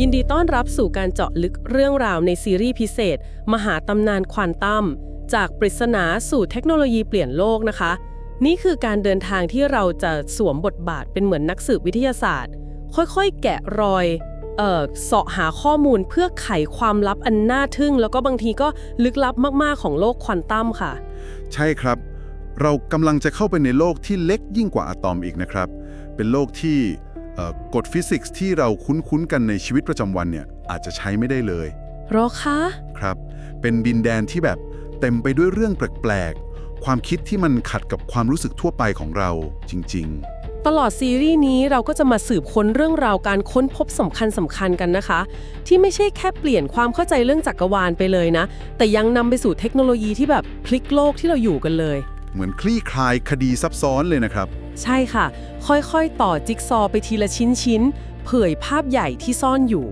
ยินดีต้อนรับสู่การเจาะลึกเรื่องราวในซีรีส์พิเศษ มหาตำนานควอนตัมจากปริศนาสู่เทคโนโลยีเปลี่ยนโลกนะคะ นี่คือการเดินทางที่เราจะสวมบทบาทเป็นเหมือนนักสืบวิทยาศาสตร์ ค่อยๆ แกะรอยเออเสาะหาข้อมูลเพื่อไขความลับอันน่าทึ่ง แล้วก็บางทีก็ลึกลับมากๆของโลกควอนตัมค่ะ ใช่ครับ เรากำลังจะเข้าไปในโลกที่เล็กยิ่งกว่าอะตอมอีกนะครับ เป็นโลกที่ กฎฟิสิกส์ที่เราคุ้นๆกันในชีวิตประจำวันเนี่ยอาจจะใช้ไม่ได้เลยรอคะ ครับ เป็นดินแดนที่แบบเต็มไปด้วยเรื่องแปลกๆ ความคิดที่มันขัดกับความรู้สึกทั่วไปของเราจริงตลอดซีรีส์นี้เราก็จะมาสืบค้นเรื่องราวการค้นพบสำคัญสำคัญๆกันนะคะ ที่ไม่ใช่แค่เปลี่ยนความเข้าใจเรื่องจักรวาลไปเลยนะ แต่ยังนำไปสู่เทคโนโลยีที่แบบพลิกโลกที่เราอยู่กันเลยๆเหมือนคลี่คลายคดีซับซ้อนเลยนะครับ ใช่ค่ะ ค่อยๆ ต่อจิ๊กซอว์ไปทีละชิ้นๆ เผยภาพใหญ่ที่ซ่อนอยู่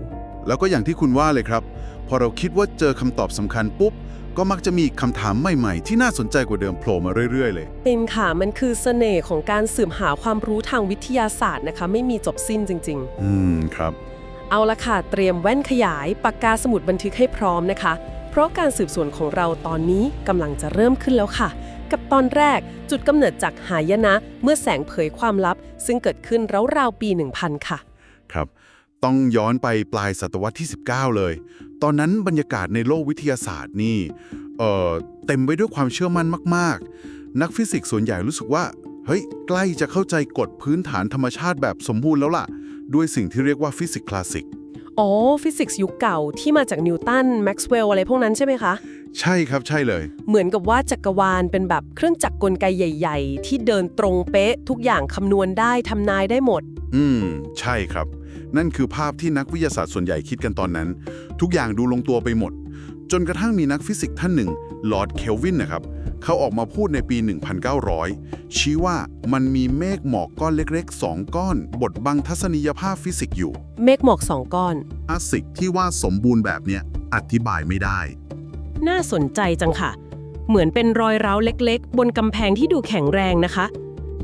แล้วก็อย่างที่คุณว่าเลยครับ พอเราคิดว่าเจอคำตอบสำคัญปุ๊บ ก็มักจะมีคำถามใหม่ๆ ที่น่าสนใจกว่าเดิมโผล่มาเรื่อยๆ เลย เป็นค่ะ มันคือเสน่ห์ของการสืบหาความรู้ทางวิทยาศาสตร์นะคะ ไม่มีจบสิ้นจริงๆอืมครับเอาละค่ะ เตรียมแว่นขยาย ปากกาสมุดบันทึกให้พร้อมนะคะ เพราะการสืบสวนของเราตอนนี้กำลังจะเริ่มขึ้นแล้วค่ะ กับตอนแรก จุดกำเนิดจากหายนะ เมื่อแสงเผยความลับ ซึ่งเกิดขึ้นราวๆปี 1000 ค่ะ ครับ ต้องย้อนไปปลายศตวรรษที่ 19 เลย ตอนนั้นบรรยากาศในโลกวิทยาศาสตร์นี่เอ่อเต็มไปด้วยความเชื่อมั่นมาก ๆ นักฟิสิกส์ส่วนใหญ่รู้สึกว่า เฮ้ย ใกล้จะเข้าใจกฎพื้นฐานธรรมชาติแบบสมบูรณ์แล้วล่ะ ด้วยสิ่งที่เรียกว่าฟิสิกส์คลาสสิก อ๋อ ฟิสิกส์ยุคเก่าที่มาจากนิวตันแม็กซ์เวลล์อะไรพวกนั้นใช่ไหมคะ ใช่ครับใช่เลย เหมือนกับว่าจักรวาลเป็นแบบเครื่องจักรกลไกใหญ่ ๆ ที่เดินตรงเป๊ะ ทุกอย่างคำนวณได้ทำนายได้หมด อืม ใช่ครับ นั่นคือภาพที่นักวิทยาศาสตร์ส่วนใหญ่คิดกันตอนนั้น ทุกอย่างดูลงตัวไปหมด จนกระทั่งมีนักฟิสิกส์ท่านหนึ่งลอร์ดเคลวินนะครับเขาออกมาพูดในปี 1900 ชี้ว่ามันมีเมฆหมอกก้อนเล็กๆ 2 ก้อน บดบังทัศนียภาพฟิสิกส์อยู่ เมฆหมอกสองก้อนฟิสิกส์ที่ว่าสมบูรณ์แบบเนี้ยอธิบายไม่ได้ น่าสนใจจังค่ะ เหมือนเป็นรอยร้าวเล็กๆ บนกำแพงที่ดูแข็งแรงนะคะ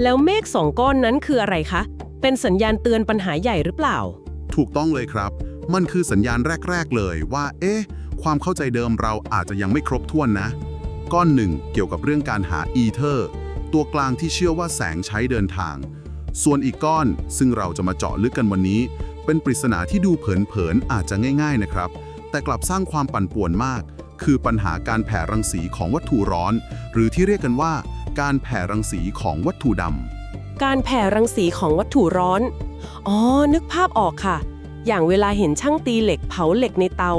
แล้วเมฆสองก้อนนั้นคืออะไรคะ เป็นสัญญาณเตือนปัญหาใหญ่หรือเปล่า ถูกต้องเลยครับ มันคือสัญญาณแรก ๆ เลยว่า เอ๊ะ ความเข้าใจเดิมเราอาจจะยังไม่ครบถ้วนนะ ก้อนหนึ่งเกี่ยวกับเรื่องการหาอีเทอร์ตัวกลางที่เชื่อว่าแสงใช้เดินทาง ส่วนอีกก้อนซึ่งเราจะมาเจาะลึกกันวันนี้ เป็นปริศนาที่ดูเผินๆอาจจะง่าย ๆนะครับ แต่กลับสร้างความปั่นป่วนมาก คือปัญหาการแผ่รังสีของวัตถุร้อน หรือที่เรียกกันว่า การแผ่รังสีของวัตถุดำการแผ่รังสีของวัตถุร้อน อ๋อ นึกภาพออกค่ะ อย่างเวลาเห็นช่างตีเหล็กเผาเหล็กในเตา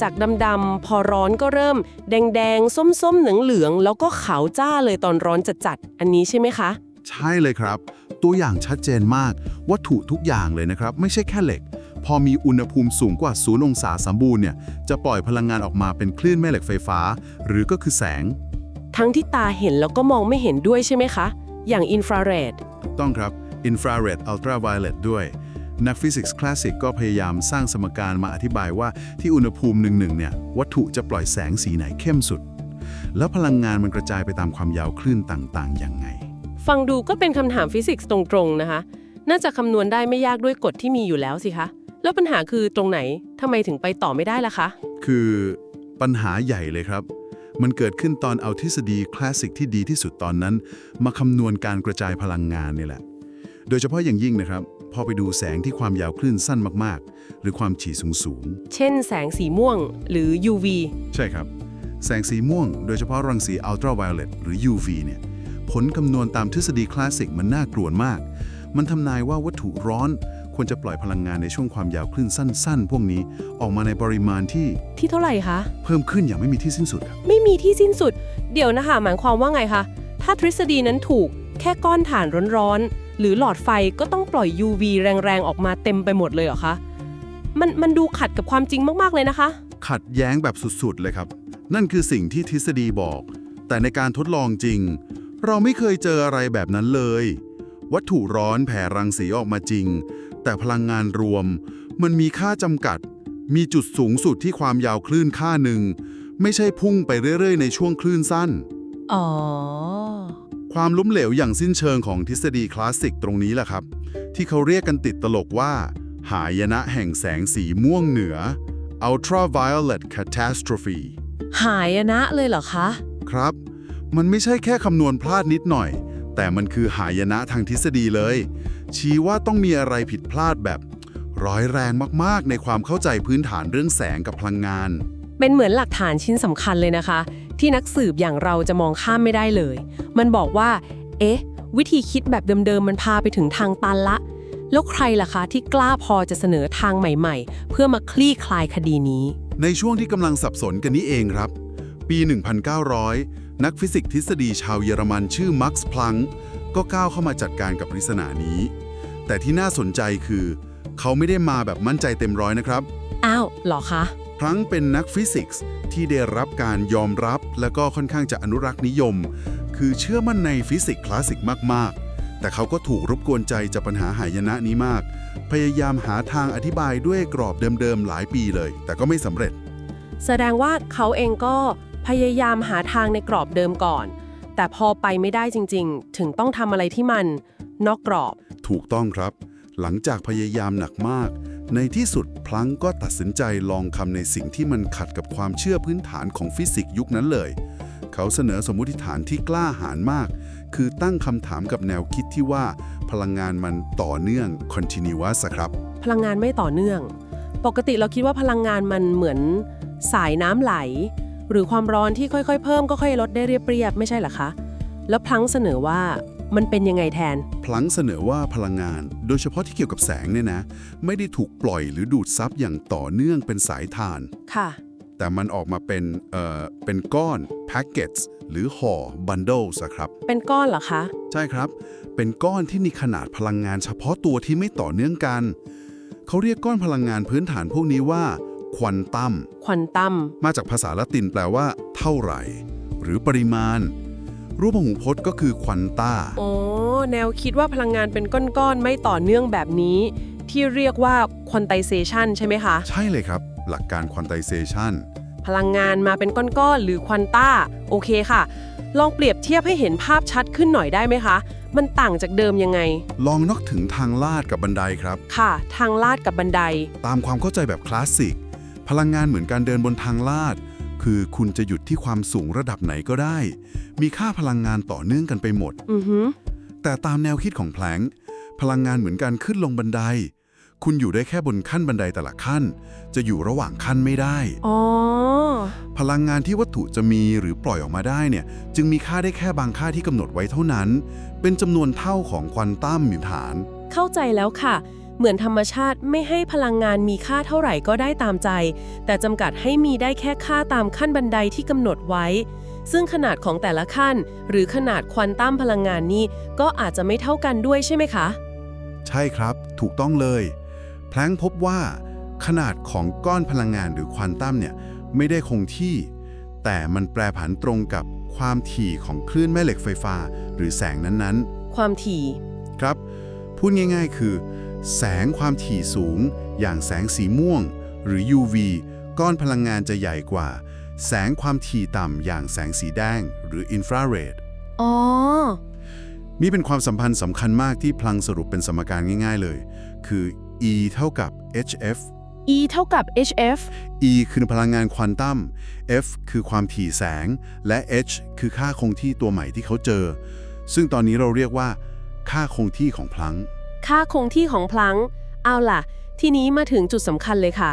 จากดำๆพอร้อนก็เริ่ม แดงๆ ส้มๆ เหลืองๆ แล้วก็ขาวจ้าเลยตอนร้อนจัดๆ อันนี้ใช่ไหมคะ ใช่เลยครับ ตัวอย่างชัดเจนมาก วัตถุทุกอย่างเลยนะครับ ไม่ใช่แค่เหล็ก พอมีอุณหภูมิสูงกว่า0องศาสมบูรณ์เนี่ยจะปล่อยพลังงานออกมาเป็นคลื่นแม่เหล็กไฟฟ้า หรือก็คือแสง ทั้งที่ตาเห็นแล้วก็มองไม่เห็นด้วยใช่ไหมคะ อย่างอินฟราเรดถูกต้องครับ infrared ultraviolet ด้วย นักฟิสิกส์คลาสสิกก็พยายามสร้างสมการมาอธิบายว่าที่อุณหภูมิหนึ่งๆเนี่ยวัตถุจะปล่อยแสงสีไหนเข้มสุด แล้วพลังงานมันกระจายไปตามความยาวคลื่นต่างๆยังไง ฟังดูก็เป็นคำถามฟิสิกส์ตรงๆนะคะ น่าจะคำนวณได้ไม่ยากด้วยกฎที่มีอยู่แล้วสิคะ แล้วปัญหาคือตรงไหนทำไมถึงไปต่อไม่ได้ล่ะคะ คือปัญหาใหญ่เลยครับ มันเกิดขึ้นตอนเอาทฤษฎีคลาสสิกที่ดีที่สุดตอนนั้น มาคำนวณการกระจายพลังงานนี่แหละ โดยเฉพาะอย่างยิ่งนะครับ พอไปดูแสงที่ความยาวคลื่นสั้นมากๆ หรือความถี่สูงเช่นแสงสีม่วงหรือ UV ๆ ใช่ครับ แสงสีม่วง โดยเฉพาะรังสีอัลตราไวโอเลตหรือ UV เนี่ย ผลคำนวณตามทฤษฎีคลาสสิกมันน่ากลัวมาก มันทำนายว่าวัตถุร้อนควรจะปล่อยพลังงานในช่วงความยาวคลื่นสั้น ๆ พวกนี้ออกมาในปริมาณที่ที่เท่าไหร่คะ เพิ่มขึ้นอย่างไม่มีที่สิ้นสุดครับ ไม่มีที่สิ้นสุด เดี๋ยวนะคะ หมายความว่าไงคะ ถ้าทฤษฎีนั้นถูก แค่ก้อนถ่านร้อนๆ หรือหลอดไฟก็ต้องปล่อย UV แรงๆ ออกมาเต็มไปหมดเลยเหรอคะ มันมันดูขัดกับความจริงมากๆเลยนะคะ ขัดแย้งแบบสุดๆ เลยครับ นั่นคือสิ่งที่ทฤษฎีบอก แต่ในการทดลองจริง เราไม่เคยเจออะไรแบบนั้นเลย วัตถุร้อนแผ่รังสีออกมาจริง แต่พลังงานรวม มันมีค่าจำกัด มีจุดสูงสุดที่ความยาวคลื่นค่าหนึ่ง ไม่ใช่พุ่งไปเรื่อยๆ ในช่วงคลื่นสั้น อ๋อ ความล้มเหลวอย่างสิ้นเชิงของทฤษฎีคลาสสิกตรงนี้แหละครับ ที่เขาเรียกกันติดตลกว่า หายนะแห่งแสงสีม่วงเหนือ ultraviolet catastrophe หายนะเลยเหรอคะ ครับ มันไม่ใช่แค่คำนวณพลาดนิดหน่อย แต่มันคือหายนะทางทฤษฎีเลย ชี้ว่าต้องมีอะไรผิดพลาดแบบ ร้อยแรงมากๆ ในความเข้าใจพื้นฐานเรื่องแสงกับพลังงาน เป็นเหมือนหลักฐานชิ้นสำคัญเลยนะคะ ที่นักสืบอย่างเราจะมองข้ามไม่ได้เลย มันบอกว่า เอ๊ะ วิธีคิดแบบเดิมๆ มันพาไปถึงทางตันละ แล้วใครล่ะคะที่กล้าพอจะเสนอทางใหม่ๆ เพื่อมาคลี่คลายคดีนี้ ในช่วงที่กำลังสับสนกันนี้เองครับ ปี 1900 นักฟิสิกส์ทฤษฎีชาวเยอรมันชื่อมักซ์พลังก์ก็ก้าวเข้ามาจัดการกับปริศนานี้ แต่ที่น่าสนใจคือ เขาไม่ได้มาแบบมั่นใจเต็มร้อยนะครับ อ้าวเหรอคะ พลังก์เป็นนักฟิสิกส์ที่ได้รับการยอมรับและก็ค่อนข้างจะอนุรักษ์นิยม คือเชื่อมั่นในฟิสิกส์คลาสสิกมาก ๆ แต่เขาก็ถูกรบกวนใจจากปัญหาหายนะนี้มาก พยายามหาทางอธิบายด้วยกรอบเดิม ๆ หลายปีเลย แต่ก็ไม่สำเร็จ แสดงว่าเขาเองก็พยายามหาทางในกรอบเดิมก่อน แต่พอไปไม่ได้จริง ๆ ถึงต้องทำอะไรที่มันนอกกรอบ ถูกต้องครับ หลังจากพยายามหนักมาก ในที่สุดพลังก็ตัดสินใจลองคำในสิ่งที่มันขัดกับความเชื่อพื้นฐานของฟิสิกส์ยุคนั้นเลย เขาเสนอสมมติฐานที่กล้าหาญมาก คือตั้งคำถามกับแนวคิดที่ว่าพลังงานมันต่อเนื่อง continuous ครับ พลังงานไม่ต่อเนื่อง ปกติเราคิดว่าพลังงานมันเหมือนสายน้ำไหล หรือความร้อนที่ค่อยๆ เพิ่มก็ค่อยลดได้เรียบๆไม่ใช่หรอคะ แล้วพลังเสนอว่า มันเป็นยังไงแทน พลังก์เสนอว่าพลังงาน โดยเฉพาะที่เกี่ยวกับแสงเนี่ยนะ ไม่ได้ถูกปล่อยหรือดูดซับอย่างต่อเนื่องเป็นสายทาน ค่ะ แต่มันออกมาเป็นเอ่อเป็นก้อน packets หรือห่อ bundles อะครับ เป็นก้อนเหรอคะ ใช่ครับ เป็นก้อนที่มีขนาดพลังงานเฉพาะตัวที่ไม่ต่อเนื่องกัน เขาเรียกก้อนพลังงานพื้นฐานพวกนี้ว่าควอนตัมควอนตัม มาจากภาษาละตินแปลว่า เท่าไหร่ หรือปริมาณ รูปพหูพจน์ก็คือควอนตาโอ้แนวคิดว่าพลังงานเป็นก้อนๆ ไม่ต่อเนื่องแบบนี้ ที่เรียกว่า quantization ใช่ไหมคะ ใช่เลยครับ หลักการ quantization พลังงานมาเป็นก้อนๆ หรือควอนต้า โอเคค่ะ ลองเปรียบเทียบให้เห็นภาพชัดขึ้นหน่อยได้ไหมคะ มันต่างจากเดิมยังไง ลองนึกถึงทางลาดกับบันไดครับ ค่ะ ทางลาดกับบันได ตามความเข้าใจแบบคลาสสิก พลังงานเหมือนการเดินบนทางลาด คือคุณจะหยุดที่ความสูงระดับไหนก็ได้ มีค่าพลังงานต่อเนื่องกันไปหมด อือหือแต่ตามแนวคิดของแพลงก์พลังงานเหมือนการขึ้นลงบันได คุณอยู่ได้แค่บนขั้นบันไดแต่ละขั้น จะอยู่ระหว่างขั้นไม่ได้ อ๋อ พลังงานที่วัตถุจะมีหรือปล่อยออกมาได้เนี่ย จึงมีค่าได้แค่บางค่าที่กำหนดไว้เท่านั้น เป็นจำนวนเท่าของควอนตัมมิฐาน เข้าใจแล้วค่ะ เหมือนธรรมชาติไม่ให้พลังงานมีค่าเท่าไหร่ก็ได้ตามใจ แต่จำกัดให้มีได้แค่ค่าตามขั้นบันไดที่กำหนดไว้ ซึ่งขนาดของแต่ละขั้น หรือขนาดควอนตัมพลังงานนี้ก็อาจจะไม่เท่ากันด้วยใช่ไหมคะ ใช่ครับ ถูกต้องเลย แพลงก์พบว่า ขนาดของก้อนพลังงานหรือควอนตัมเนี่ยไม่ได้คงที่ แต่มันแปรผันตรงกับความถี่ของคลื่นแม่เหล็กไฟฟ้า หรือแสงนั้นๆ ความถี่ ครับ พูดง่าย ๆ คือ แสงความถี่สูง อย่างแสงสีม่วง หรือ UV ก้อนพลังงานจะใหญ่กว่า แสงความถี่ต่ำอย่างแสงสีแดง หรืออินฟราเรดอ๋อ นี่เป็นความสัมพันธ์สำคัญมากที่พลังสรุปเป็นสมการง่ายๆเลย คือ E เท่ากับ hf E เท่ากับ hf E คือพลังงานควอนตัม F คือความถี่แสง และ h คือค่าคงที่ตัวใหม่ที่เขาเจอ ซึ่งตอนนี้เราเรียกว่า ค่าคงที่ของพลังก์ ค่าคงที่ของพลัง เอาล่ะ ทีนี้มาถึงจุดสำคัญเลยค่ะ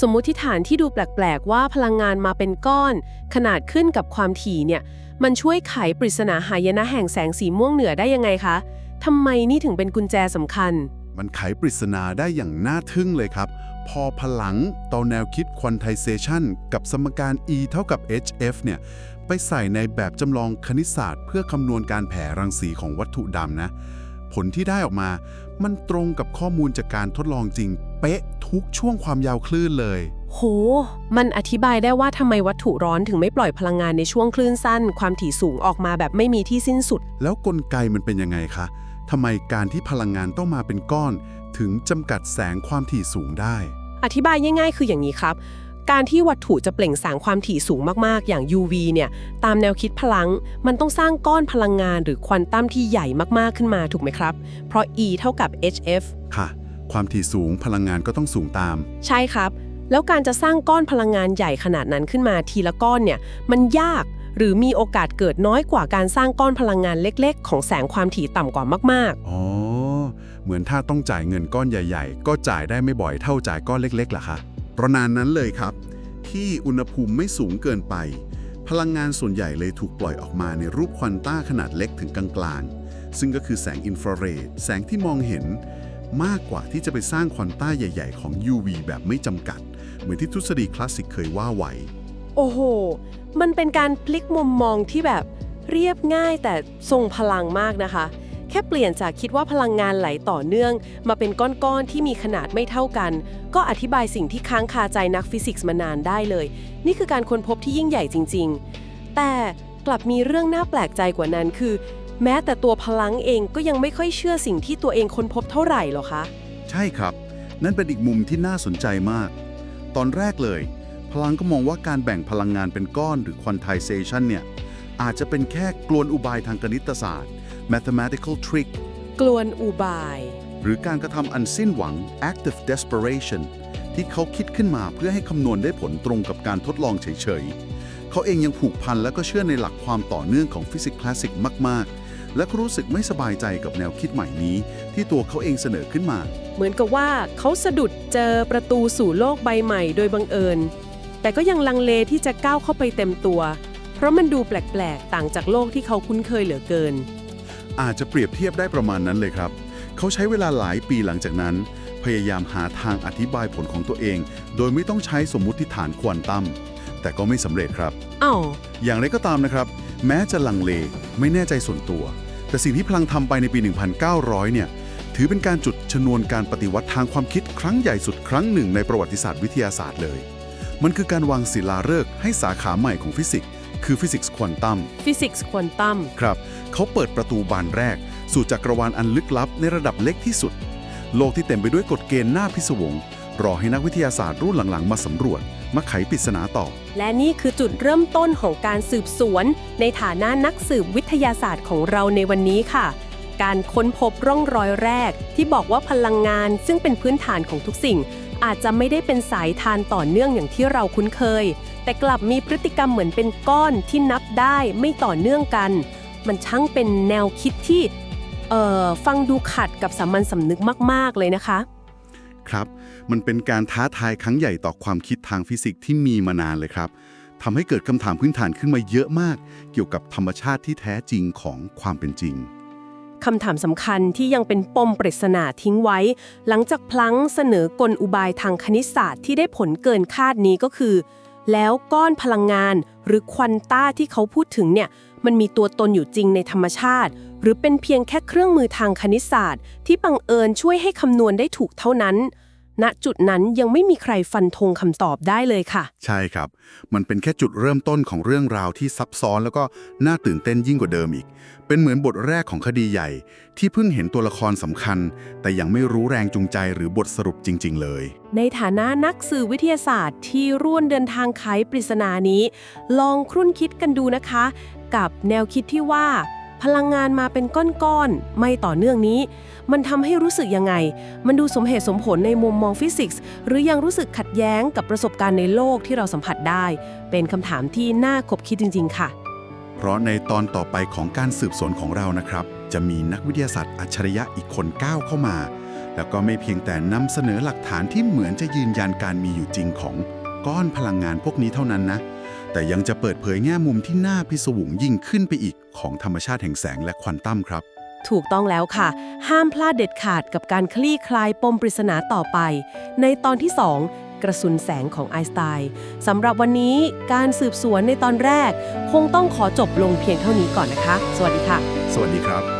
สมมุติฐานที่ดูแปลกๆ ว่าพลังงานมาเป็นก้อน ขนาดขึ้นกับความถี่เนี่ย มันช่วยไขปริศนาหายนะแห่งแสงสีม่วงเหนือได้ยังไงคะทำไมนี่ถึงเป็นกุญแจสำคัญ มันไขปริศนาได้อย่างน่าทึ่งเลยครับ พอพลังต่อแนวคิด quantization กับสมการ E เท่ากับ hf เนี่ย ไปใส่ในแบบจำลองคณิตศาสตร์ เพื่อคำนวณการแผ่รังสีของวัตถุดำนะ ผลที่ได้ออกมา มันตรงกับข้อมูลจากการทดลองจริง เป๊ะทุกช่วงความยาวคลื่นเลย โห มันอธิบายได้ว่าทำไมวัตถุร้อนถึงไม่ปล่อยพลังงานในช่วงคลื่นสั้น ความถี่สูงออกมาแบบไม่มีที่สิ้นสุด แล้วกลไกมันเป็นยังไงคะทำไมการที่พลังงานต้องมาเป็นก้อน ถึงจำกัดแสงความถี่สูงได้ อธิบายง่ายๆ คืออย่างนี้ครับ การที่วัตถุจะเปล่งแสงความถี่สูงมากๆ อย่าง UV เนี่ย ตามแนวคิดพลัง มันต้องสร้างก้อนพลังงานหรือควอนตัมที่ใหญ่มากๆขึ้นมาถูกไหมครับ เพราะ E เท่ากับ hf ค่ะ ความถี่สูงพลังงานก็ต้องสูงตาม ใช่ครับ แล้วการจะสร้างก้อนพลังงานใหญ่ขนาดนั้นขึ้นมาทีละก้อนเนี่ย มันยาก หรือมีโอกาสเกิดน้อยกว่าการสร้างก้อนพลังงานเล็ก ๆ ของแสงความถี่ต่ำกว่ามากอ๋อ เหมือนถ้าต้องจ่ายเงินก้อนใหญ่ ๆ ก็จ่ายได้ไม่บ่อยเท่าจ่ายก้อนเล็กๆล่ะคะป ระนานนั้นเลยครับ ที่อุณหภูมิไม่สูงเกินไป พลังงานส่วนใหญ่เลยถูกปล่อยออกมาในรูปควอนต้าขนาดเล็กถึงกลางๆ ซึ่งก็คือแสงอินฟราเรดแสงที่มองเห็นมากกว่าที่จะไปสร้างควอนต้าใหญ่ ๆ ของ UV แบบไม่จำกัด เหมือนที่ทฤษฎีคลาสสิกเคยว่าไว้ โอ้โห มันเป็นการพลิกมุมมองที่แบบเรียบง่ายแต่ทรงพลังมากนะคะ แค่เปลี่ยนจากคิดว่าพลังงานไหลต่อเนื่อง มาเป็นก้อนๆที่มีขนาดไม่เท่ากัน ก็อธิบายสิ่งที่ค้างคาใจนักฟิสิกส์มานานได้เลย นี่คือการค้นพบที่ยิ่งใหญ่จริง ๆ แต่กลับมีเรื่องน่าแปลกใจกว่านั้นคือ แม้แต่ตัวพลังเองก็ยังไม่ค่อยเชื่อสิ่งที่ตัวเองค้นพบเท่าไหร่หรอคะ ใช่ครับ นั่นเป็นอีกมุมที่น่าสนใจมาก ตอนแรกเลย พลังก็มองว่าการแบ่งพลังงานเป็นก้อนหรือ quantization เนี่ยอาจจะเป็นแค่กลวนอุบายทางคณิตศาสตร์ mathematical trick กลวนอุบาย หรือการกระทำอันสิ้นหวัง act of desperation ที่เขาคิดขึ้นมาเพื่อให้คำนวณได้ผลตรงกับการทดลองเฉยๆ เขาเองยังผูกพันและก็เชื่อในหลักความต่อเนื่องของฟิสิกส์คลาสสิกมาก ๆ และก็รู้สึกไม่สบายใจกับแนวคิดใหม่นี้ ที่ตัวเขาเองเสนอขึ้นมา เหมือนกับว่าเขาสะดุดเจอประตูสู่โลกใบใหม่โดยบังเอิญ แต่ก็ยังลังเลที่จะก้าวเข้าไปเต็มตัว เพราะมันดูแปลก ๆ ต่างจากโลกที่เขาคุ้นเคยเหลือเกิน อาจจะเปรียบเทียบได้ประมาณนั้นเลยครับ เขาใช้เวลาหลายปีหลังจากนั้น พยายามหาทางอธิบายผลของตัวเอง โดยไม่ต้องใช้สมมุติฐานควอนตัมแต่ก็ไม่สำเร็จครับ อ้าวอย่างไรก็ตามนะครับ แม้จะลังเลไม่แน่ใจส่วนตัว แต่สิ่งที่พลังทำไปในปี 1900 เนี่ย ถือเป็นการจุดชนวนการปฏิวัติทางความคิดครั้งใหญ่สุดครั้งหนึ่งในประวัติศาสตร์วิทยาศาสตร์เลย มันคือการวางศิลาฤกษ์ให้สาขาใหม่ของฟิสิกส์คือฟิสิกส์ควอนตัมฟิสิกส์ควอนตัมครับ เขาเปิดประตูบานแรก สู่จักรวาลอันลึกลับในระดับเล็กที่สุด โลกที่เต็มไปด้วยกฎเกณฑ์หน้าพิศวง รอให้นักวิทยาศาสตร์รุ่นหลังๆ มาสำรวจ มาไขปริศนาต่อ และนี่คือจุดเริ่มต้นของการสืบสวน ในฐานะนักสืบวิทยาศาสตร์ของเราในวันนี้ค่ะ การค้นพบร่องรอยแรก ที่บอกว่าพลังงาน ซึ่งเป็นพื้นฐานของทุกสิ่ง อาจจะไม่ได้เป็นสายทานต่อเนื่องอย่างที่เราคุ้นเคย แต่กลับมีพฤติกรรมเหมือนเป็นก้อนที่นับได้ไม่ต่อเนื่องกัน มันช่างเป็นแนวคิดที่เอ่อฟังดูขัดกับสามัญสำนึกมาก ๆ เลยนะคะ ครับ มันเป็นการท้าทายครั้งใหญ่ต่อความคิดทางฟิสิกส์ที่มีมานานเลยครับทำให้เกิดคำถามพื้นฐานขึ้นมาเยอะมาก เกี่ยวกับธรรมชาติที่แท้จริงของความเป็นจริงคำถามสำคัญที่ยังเป็นปมปริศนาทิ้งไว้ หลังจากพลังเสนอกลอุบายทางคณิตศาสตร์ที่ได้ผลเกินคาดนี้ก็คือ แล้วก้อนพลังงานหรือควอนต้าที่เขาพูดถึงเนี่ย มันมีตัวตนอยู่จริงในธรรมชาติ หรือเป็นเพียงแค่เครื่องมือทางคณิตศาสตร์ ที่บังเอิญช่วยให้คำนวณได้ถูกเท่านั้น ณจุดนั้นยังไม่มีใครฟันธงคำตอบได้เลยค่ะ ใช่ครับ มันเป็นแค่จุดเริ่มต้นของเรื่องราวที่ซับซ้อนแล้วก็น่าตื่นเต้นยิ่งกว่าเดิมอีก เป็นเหมือนบทแรกของคดีใหญ่ ที่เพิ่งเห็นตัวละครสำคัญ แต่ยังไม่รู้แรงจูงใจหรือบทสรุปจริง ๆ เลย ในฐานะนักสื่อวิทยาศาสตร์ที่ร่วมเดินทางไขปริศนานี้ ลองครุ่นคิดกันดูนะคะ กับแนวคิดที่ว่า พลังงานมาเป็นก้อนๆ ไม่ต่อเนื่องนี้ มันทำให้รู้สึกยังไง มันดูสมเหตุสมผลในมุมมองฟิสิกส์ หรือยังรู้สึกขัดแย้งกับประสบการณ์ในโลกที่เราสัมผัสได้ เป็นคำถามที่น่าคบคิดจริง ๆ ค่ะ เพราะในตอนต่อไปของการสืบสวนของเรานะครับ จะมีนักวิทยาศาสตร์อัจฉริยะอีกคนก้าวเข้ามา แล้วก็ไม่เพียงแต่นำเสนอหลักฐานที่เหมือนจะยืนยันการมีอยู่จริงของก้อนพลังงานพวกนี้เท่านั้นนะ แต่ยังจะเปิดเผยแง่มุมที่น่าพิศวงยิ่งขึ้นไปอีกของธรรมชาติแห่งแสงและควอนตัมครับ ถูกต้องแล้วค่ะ ห้ามพลาดเด็ดขาดกับการคลี่คลายปมปริศนาต่อไป ในตอนที่ 2 กระสุนแสงของไอน์สไตน์สำหรับวันนี้การสืบสวนในตอนแรก คงต้องขอจบลงเพียงเท่านี้ก่อนนะคะ สวัสดีค่ะ สวัสดีครับ